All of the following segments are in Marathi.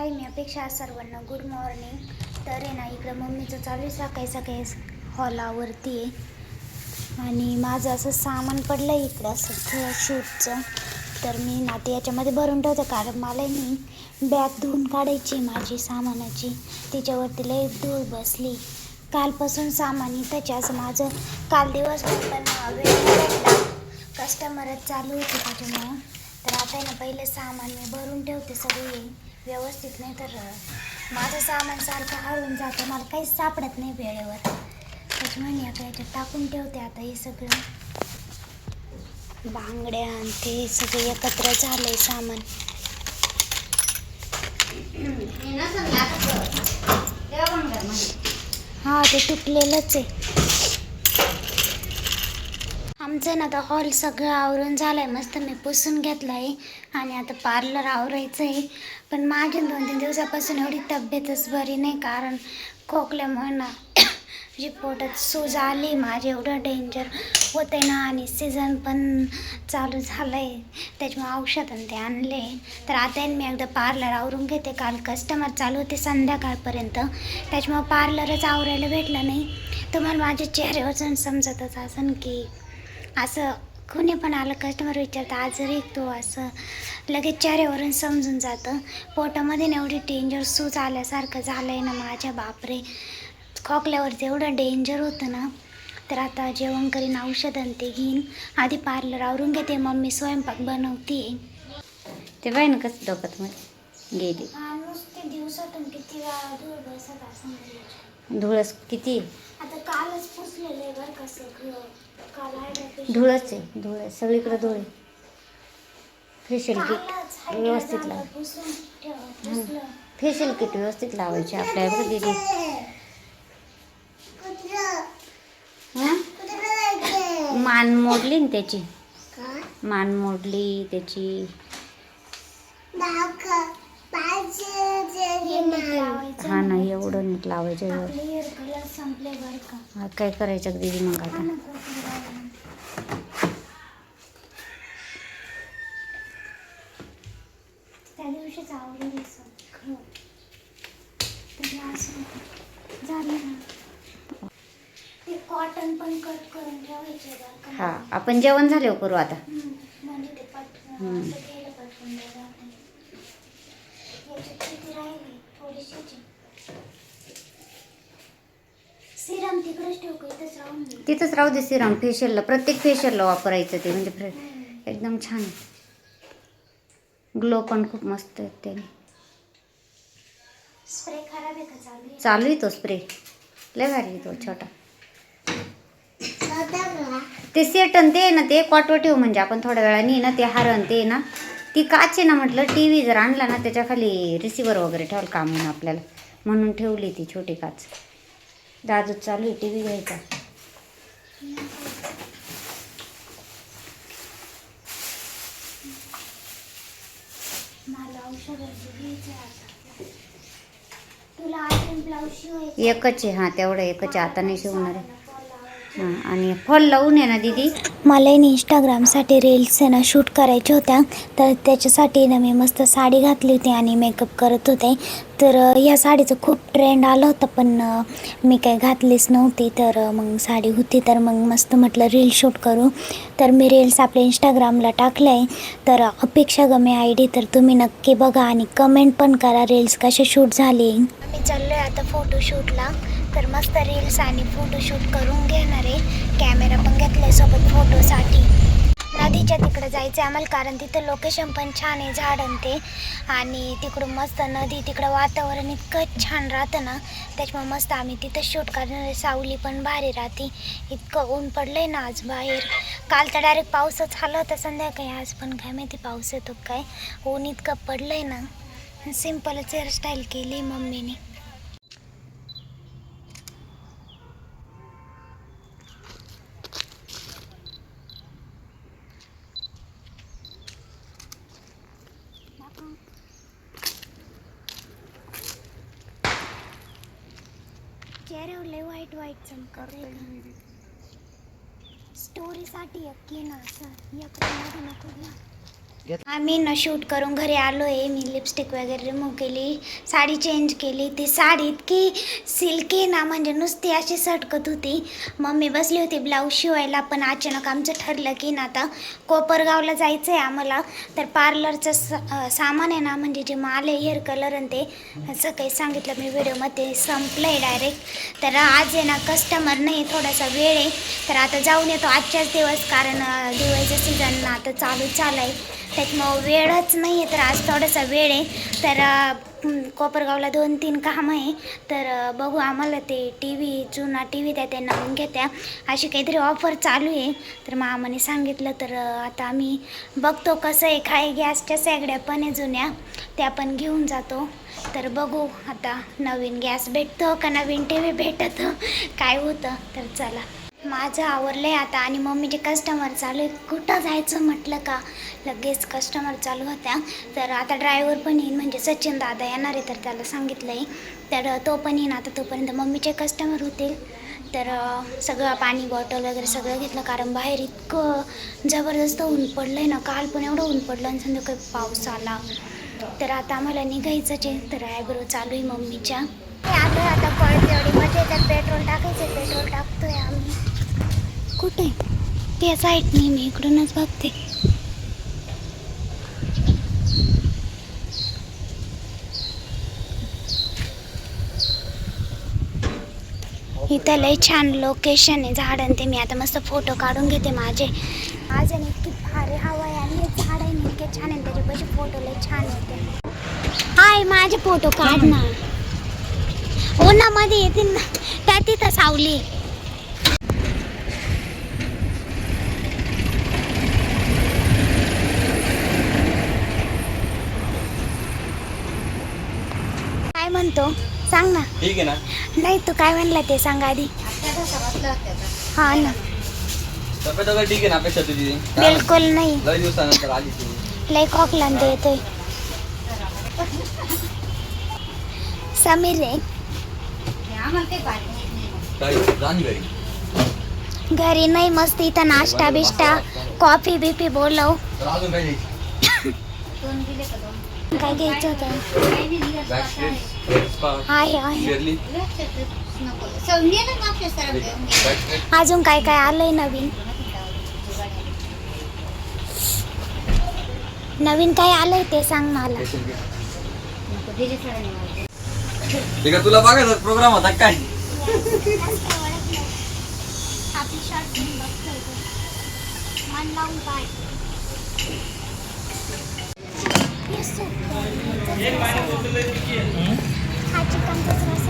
हाय मी अपेक्षा सर्वांना. गुड मॉर्निंग तर आहे ना इकडं मम्मीचं चालू आहे सकाळी सकाळी हॉलावरती आहे. आणि माझं असं सामान पडलं आहे इकडं असं शूटचं. तर मी ना ते याच्यामध्ये भरून ठेवते कारण मला मी बॅग धुवून काढायची माझी सामानाची. त्याच्यावरती लई धूळ बसली. कालपासून सामान इथंच असं माझं काल दिवसभर पण वेळ कस्टमरच चालू होते त्याच्यामुळं. तर आता आहे ना पहिले सामान मी भरून ठेवते सगळे. व्यवस्थित नाही तर माझं सामान सारखं हळून जातं. मला काहीच सापडत नाही वेळेवर. त्याच्यामुळे आता याच्यात टाकून ठेवते आता हे सगळं. बांगड्या आणि ते सगळे एकत्र झालंय सामान. हा ते तुटलेलंच आहे. आमचं ना आता हॉल सगळं आवरून झालं आहे मस्त मी पुसून घेतलं आहे आणि आता पार्लर आवरायचं आहे पण माझी दोन तीन दिवसापासून एवढी तब्येतच बरी नाही. कारण खोकल्यामुळे ना जी पोटात सूज आली. माझे एवढं डेंजर होते ना. आणि सीझन पण चालू झालं आहे त्याच्यामुळे औषध आणि ते आणले. तर आता मी एकदा पार्लर आवरून घेते. काल कस्टमर चालू होते संध्याकाळपर्यंत. त्याच्यामुळे पार्लरच आवरायला भेटलं नाही. तुम्हाला माझ्या चेहऱ्यावरून समजतच असं की असं कुणी पण आलं कस्टमर विचारतं आजारी तो असं लगेच चेहऱ्यावरून समजून जातं. पोटामध्ये ना एवढी डेंजर सूज आल्यासारखं झालं आहे ना माझ्या बापरे. खोकल्यावरती एवढं डेंजर होतं ना. तर आता जेवण करीन औषध ते घेईन. आधी पार्लर आवरून घेते मम्मी स्वयंपाक बनवते. ते बाई ना कसं डोक्यात मध्ये गेली. दिवसातून किती वेळा बसत असं धुळस किती? आहे? आता कालच पुसलेलं आहे बरं का सगळं. काल आहे धुळच आहे धुळस. सगळीकडे धुळ आहे. फेशियल किट व्यवस्थित लाव. फेशियल किट व्यवस्थित लावायचे आपल्या बरं दिदी. हं? मान मोडली ना त्याची. मान मोडली त्याची. हे नीट लावायचं हा ना एवढं नीट लावायचं हा, काय करायचं दिदी मग आता. त्या दिवशीच झालं कॉटन पण कट करून ठेवायचे का? हा आपण जेवण झाल्यावर करू आता हम्म, म्हणजे ते पटकन हम्म. असं केलं पटकन बरं आपण. याच्यात किती राहिली थोडीशीच आहे. सिरम तिकडेच ठेवू का? इथंच राहून दे तिथंच राहू दे सिरम फेशियलला प्रत्येक फेशियलला वापरायचं ते म्हणजे फ्रे एकदम छान. ग्लो पण खूप मस्त आहे त्याने. स्प्रे खराब आहे का चालू आहे? चालू आहे तो स्प्रे लय भारी आहे तो छोटा. ते सेटन ते आहे ना ते क्वाटवर ठेवू म्हणजे आपण थोड्या वेळाने ना ते हारण ते ना ती काच आहे ना म्हटलं टी व्ही जर आणला ना त्याच्याखाली रिसिवर वगैरे ठेवाल का म्हणून आपल्याला. म्हणून ठेवली ती छोटी काच. दादू चालू आहे टी व्ही घ्यायचा एकच आहे हां तेवढं एकच आता नाही शिवणार आहे. आणि फॉल लावून आहे ना दीदी. मला ना इंस्टाग्रामसाठी रील्स आहे ना शूट करायच्या होत्या. तर त्याच्यासाठी ना मी मस्त साडी घातली होती आणि मेकअप करत होते. तर या साडीचं खूप ट्रेंड आलं होतं पण मी काही घातलीच नव्हती. तर मग साडी होती तर मग मस्त म्हटलं रील शूट करू. तर मी रील्स आपल्या इंस्टाग्रामला टाकलं आहे तर अपेक्षा गमे आय डी तर तुम्ही नक्की बघा आणि कमेंट पण करा रील्स कसे शूट झाले. आम्ही चाललो आहे आता फोटोशूटला तर मस्त रील्स आणि फोटोशूट करून घेणार आहे. कॅमेरा पण घेतलाय सोबत फोटोसाठी नदीच्या तिकडे जायचं आहे आम्हाला कारण तिथं लोकेशन पण छान आहे झाड आणते आणि तिकडून मस्त नदी तिकडं वातावरण इतकं छान राहतं ना. त्याच्यामुळे मस्त आम्ही तिथं शूट करणार सावली पण भारी राहते. इतकं ऊन पडलंय ना आज बाहेर. काल तर डायरेक्ट पाऊसच आलं होतं संध्याकाळी आज पण काय माहिती पाऊस येतो काय. ऊन इतकं पडलंय ना. सिम्पलच हेअरस्टाईल केली मम्मीने. स्टोरीसाठी अक्की ना असं या मध्ये नको ना आम्ही न शूट करून घरी आलो आहे मी लिपस्टिक वगैरे रिमूव्ह केली. साडी चेंज केली. ती साडी इतकी सिल्की ना म्हणजे नुसती अशी सटकत होती. मम्मी बसली होती ब्लाऊज शिवायला पण अचानक आमचं ठरलं की ना आता कोपरगावला जायचं आहे आम्हाला. तर पार्लरचं स सामान आहे ना म्हणजे जे माल आहे हेअर कलर आणि ते असं काही सांगितलं मी व्हिडिओमध्ये. संपलं आहे डायरेक्ट तर आज आहे ना कस्टमर नाही थोडासा वेळ आहे. तर आता जाऊन येतो आजच्याच दिवस कारण अं, दिवाळीचं सीझन आता चालू चालू आहे त्याच्यामुळं वेळच नाही आहे तर आज थोडासा वेळ आहे. तर कोपरगावला दोन तीन कामं आहे. तर बघू आम्हाला ते टी व्ही जुना टी व्ही त्या ते नवीन घेत्या. अशी काहीतरी ऑफर चालू आहे. तर मामाने सांगितलं तर आता आम्ही बघतो कसं आहे. काय गॅसच्या सगळ्या पण आहे जुन्या. त्या पण घेऊन जातो. तर बघू आता नवीन गॅस भेटतो का नवीन टी व्ही भेटतं. काय होतं. तर चला. माझं आवरलं आहे आता आणि मम्मीचे कस्टमर चालू आहे. कुठं जायचं म्हटलं का? लगेच कस्टमर चालू होत्या. तर आता ड्रायव्हर पण येईन म्हणजे सचिन दादा येणार आहे तर त्याला सांगितलं आहे तर तो पण येईन आता तोपर्यंत. मम्मीचे कस्टमर होतील. तर सगळं पाणी बॉटल वगैरे सगळं घेतलं. कारण बाहेर इतकं जबरदस्त ऊन पडलं आहे ना. काल पण एवढं ऊन पडलं आणि संध्याकाळी पाऊस आला. तर आता आम्हाला निघायचंच आहे. तर आयब्रो चालू आहे मम्मीच्या. आता आता कळतेवडीमध्ये तर पेट्रोल टाकायचं पेट्रोल टाकतोय आम्ही. कुठे? त्या साईडने मी इकडूनच बघते. इथं लय छान लोकेशन आहे झाडं आणि ते. मी आता मस्त फोटो काढून घेते माझे. आज आणि इतकी भारी हवा आहे आणि झाड आहे इतके छान आहे. त्याच्यापाशी फोटो लय छान होते हाय माझे फोटो काढ ना. हो उन्हामध्ये येतील ना. त्या तिथं सावली काय म्हणतो. सांग ना. ठीक आहे ना. नाही तू काय म्हणला ते सांग आधी. हा ना. तब्येत वगैरे ठीक आहे ना अपेक्षा तुझी? काय बिलकुल नाही. लय दिवसानंतर आली तू. लय खोकला आणि ते येतोय. समीर काय जाण घरी? घरी नाही मस्त इथं नाश्ता बिष्टा कॉफी बिफी बोलव. तर अजून काय द्यायची काय घ्यायचं होतं अजून काय काय आलंय नवीन? नवीन काय आलंय ते सांग मला. तुला बघायचा प्रोग्राम होता काय?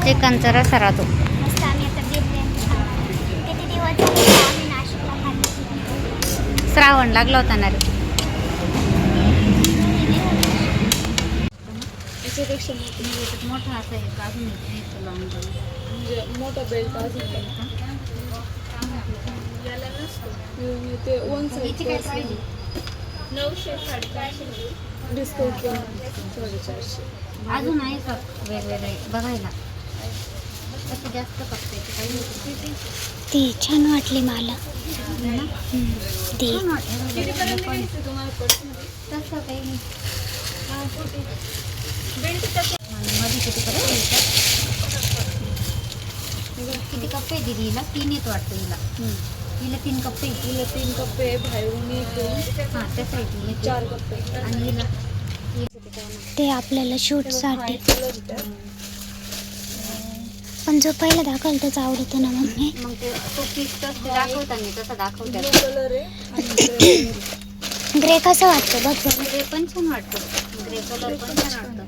चिकनचा रसा राहतो. मस्त आम्ही आता बिर्याणी खाणार. किती दिवस झाले आम्ही नाशिकला खाल्ली श्रावण लागला होता ना रे. मोठा असं आहे काढून म्हणजे मोठा बेल्ट असेल याला नसतो. ते वन साईड नऊशे साडेचारशे डिस्काउंट केलं साडेचारशे अजून आहे का वेगवेगळे? बघायला. कसं जास्त नाही. ती छान वाटली मला. है ती. तसं काही नाही. मध्ये किती कप्पे? किती आहे दिदी हिला तीन येत वाटतं हिला हिला तीन कप्पे. तिला तीन कप्पे बाहेरून एक हां त्या साईडने चार कप्पे. आणि हिला ते आपल्याला शूटसाठी. पण जो पहिला दाखवला तोच आवडतो ना मम्मी मग ते तो पीस तसं दाखवताना तसं दाखवतात ब्लू कलर आहे. आणि ग्रे कसं वाटतं? बघ बरं. ग्रे पण छान वाटतं. ग्रे कलर पण छान वाटतं.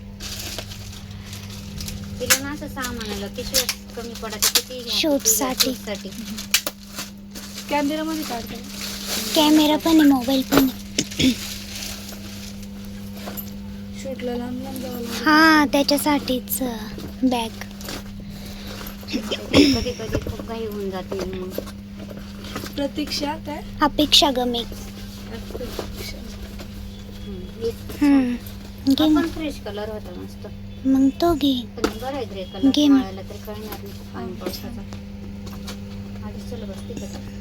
तिला ना असं सामानाला पिशव्या कमी पडायचं किती. Shoot साठी. कॅमेरामध्ये काढते कॅमेरा पण आहे मोबाईल पण आहे. शूटला लांब लांब जावं लागतं हा त्याच्यासाठीच बॅग कधी कधी खूप घाई होऊन जाते मग प्रतीक्षा काय अपेक्षा गमे प्रतीक्षा. हम्म. हम्म. घे मग. पण फ्रेश कलर होता मस्त मग तो घे पण बरं आहे ग्रे कलर घे मग. माळायला तरी कळणार नाही पाणी पावसाचा आधीच चला बसते का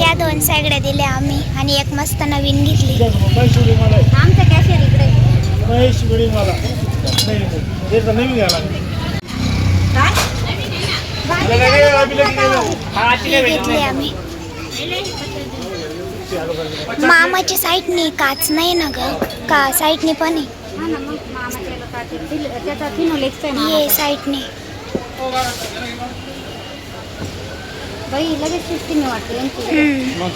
या दोन सॅगड्या दिल्या आम्ही आणि एक मस्त नवीन घेतली. आमचा कॅशियर इकडे. ही घेतली आम्ही. साईडनी काच नाही ना ग? का? साईडनी पण आहे. हा ये मामाचा. साईडनी बाई लगेच सिस्टीम वाटते यांची. हम्म.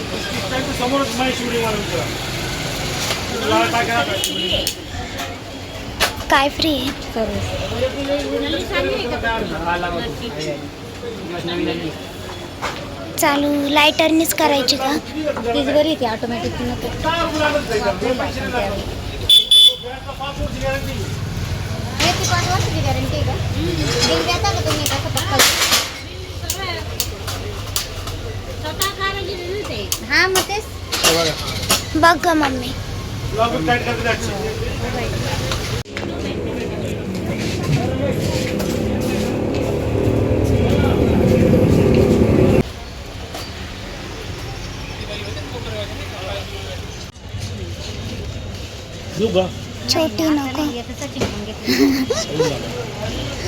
काय फ्री आहे? चालू लायटरनीच करायची का? तीच बरी ती ऑटोमॅटिक नको. हे ती पाच वर्षाची गॅरंटी आहे का? बिल देता का तुम्ही? कसं पक्का? हा मग तेच. बघ ग मम्मी छोटी नको.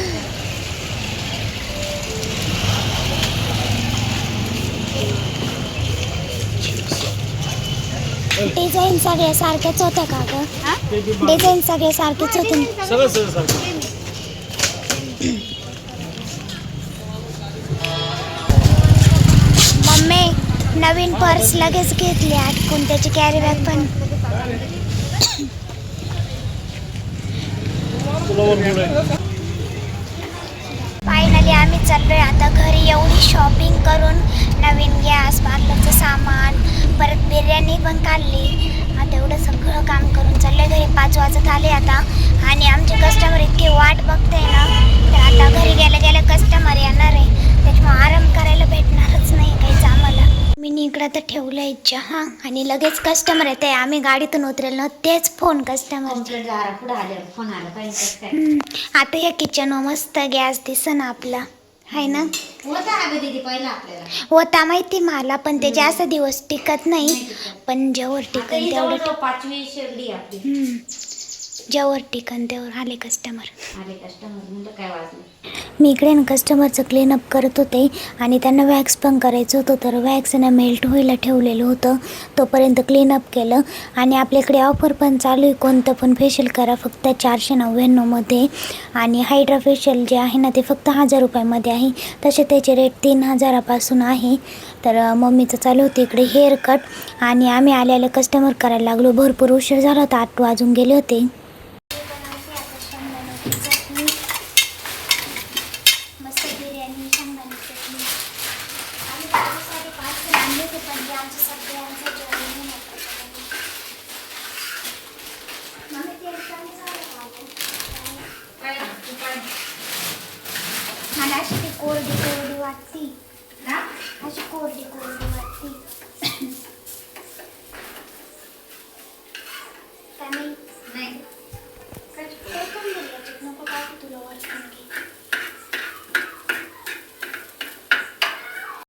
डिझाईन सगळ्या सारख्याच होत्या का ग? डिझाईन सगळे सारखेच होते? मम्मी नवीन पर्स लगेच घेतली आटकून त्याची कॅरी बॅग पण. फायनली आम्ही चाललोय. आता घरी एवढी शॉपिंग करून नवीन गॅस पार्लरचं सामान परत बिर्याणी पण खाल्ली आता एवढं सगळं काम करून चाललंय घरी. पाच वाजत आले आता. आणि आमचे कस्टमर इतकी वाट बघते ना तर आता घरी गेल्या गेल्या कस्टमर येणार आहे. त्याच्यामुळे आराम करायला भेटणारच नाही काहीच आम्हाला. मी इकडं तर ठेवलं इच्छा हां आणि लगेच कस्टमर येते. आम्ही गाडीतून उतरेल ना तेच फोन कस्टमर आता या किचन मस्त गॅस दिसन आपला. हाय ना? होता अगं दीदी पहिला आपल्याला. होता माहिती मला पण ते जास्त दिवस टिकत नाही. पण आता टिकन ही तेवढं जवळजवळ पाचवी शेगडी आहे आपली. हम्म. जेवर टिकन तेवर आले कस्टमर आले कस्टमर म्हणलं काय वाजलं मी इकडे ना कस्टमरचं क्लीनअप करत होते आणि त्यांना वॅक्स पण करायचं होतं तर वॅक्स ना मेल्ट व्हायला ठेवलेलं होतं. तोपर्यंत क्लीनअप केलं आणि आपल्याकडे ऑफर पण चालू आहे. कोणतं पण फेशियल करा फक्त चारशे नव्याण्णवमध्ये आणि हायड्रा फेशियल जे आहे ना ते फक्त हजार रुपयामध्ये आहे. तसे त्याचे रेट तीन हजारापासून आहे. तर मम्मीचं चालू होतं इकडे हेअर कट आणि आम्ही आले आले कस्टमर करायला लागलो. भरपूर उशीर झाला होता आठ वाजून गेले होते मस्त बिर्याणी शेंगदाणे चटणी आम्ही त्याच्यासाठी पार्सल आणले होते पण ते आमचं सगळ्यांचं जेवण नाही होतं. मम्मी तेल कमी झालं का अगं? मला अशी ती कोरडी कोरडी वाटती अशी कोरडी